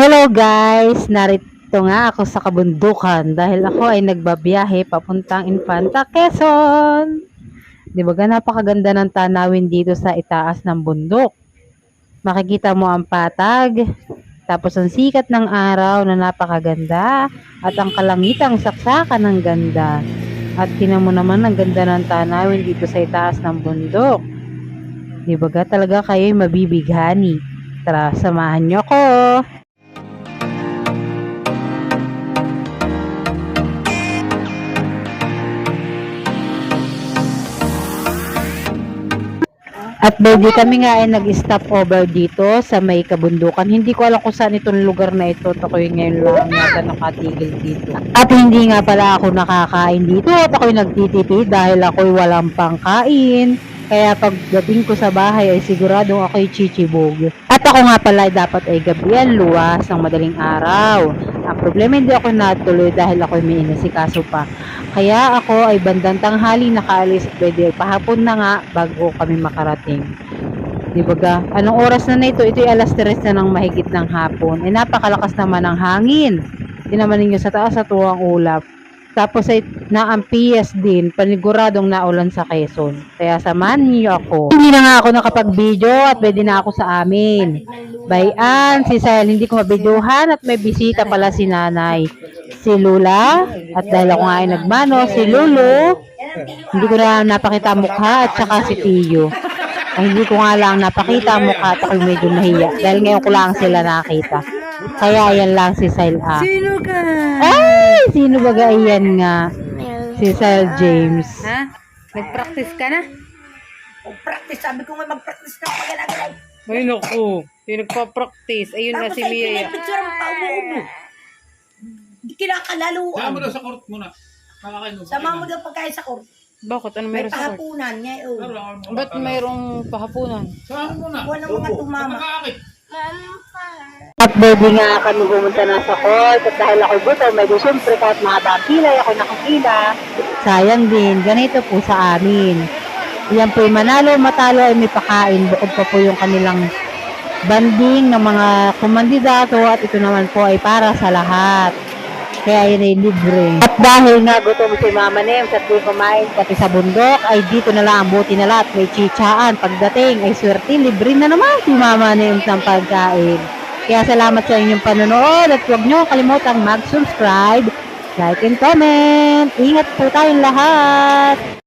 Hello guys! Narito nga ako sa kabundukan dahil ako ay nagbabiyahe papuntang Infanta, Quezon. Di ba ga napakaganda ng tanawin dito sa itaas ng bundok. Makikita mo ang patag, tapos ang sikat ng araw na napakaganda at ang kalangitang saksakan ng ganda. At tinan mo naman ang ganda ng tanawin dito sa itaas ng bundok. Di ba ga talaga kayo'y mabibighani. Tara, samahan niyo ako. At baby kami nga ay nag-stop over dito sa may kabundukan. Hindi ko alam kung saan itong lugar na ito. At ako'y ngayon lang yata nakatigil dito. At hindi nga pala ako nakakain dito at ako'y nagtitipid dahil ako'y walang pangkain. Kaya pagdating ko sa bahay ay siguradong ako'y chichibog. At ako nga pala ay dapat ay gabihan luwas ng madaling araw. Ang problema hindi ako natuloy dahil ako'y may inasikaso pa. Kaya ako ay bandang tanghali nakaalis pwede pahapon na nga bago kami makarating. Di ba ga? Anong oras na na ito? Ito ay alas 3 na ng mahigit ng hapon. Eh napakalakas naman ng hangin. Tinaman ninyo sa taas at tuwang ulap. Tapos ay naampias din, paniguradong naulan sa Quezon. Kaya samahan niyo ako. Hindi na nga ako nakapag-video at pwede na ako sa amin. Bayan, si Sel, hindi ko mabidyohan at may bisita pala si nanay. Si Lula, at dahil ako nga ay nagmano, si Lulu, hindi ko na napakita mukha at saka si Tiyo. Ay, hindi ko nga lang napakita mukha at ako'y medyo nahiya. Dahil ngayon ko lang sila nakita. Kaya yan lang si Sel A. Sino ka? Ay, sino ba ga yan nga? Si Sel James. Ha? Nag-practice ka na? Practice, sabi ko nga mag-practice na pag-alagay. Ay, naku. Yung nagpa-practice. Ayun na Tapos si ay Mia. pinipicture ang paubo-ubo. Di Sama kinakalaluan. mo daw sa court muna. Makakain mo. Sama mo daw pagkain sa court. Bakit? Ano meron sa court? pahapunan niya. Oh. Mga Ba't mayroong pahapunan? Sama mo. Buwan ng mga tumama. Makakaakit. At baby nga kami pumunta na sa court at dahil ako gutom, may siyempre kahit mga bakilay ako nakakila. Sayang din, ganito po sa amin. Yan po yung manalo, matalo ay may pakain. Bukod pa po yung kanilang banding ng mga kumandidato at ito naman po ay para sa lahat. Kaya yun ay libre. At dahil nga gutom si Mama Nems at di kumain pati sa bundok, ay dito na lang ang buti na lahat. May chichaan. Pagdating ay swerte, libre na naman si Mama Nems ng pagkain. Kaya salamat sa inyong panonood at huwag niyo kalimutang mag-subscribe, like and comment. Ingat po tayong lahat.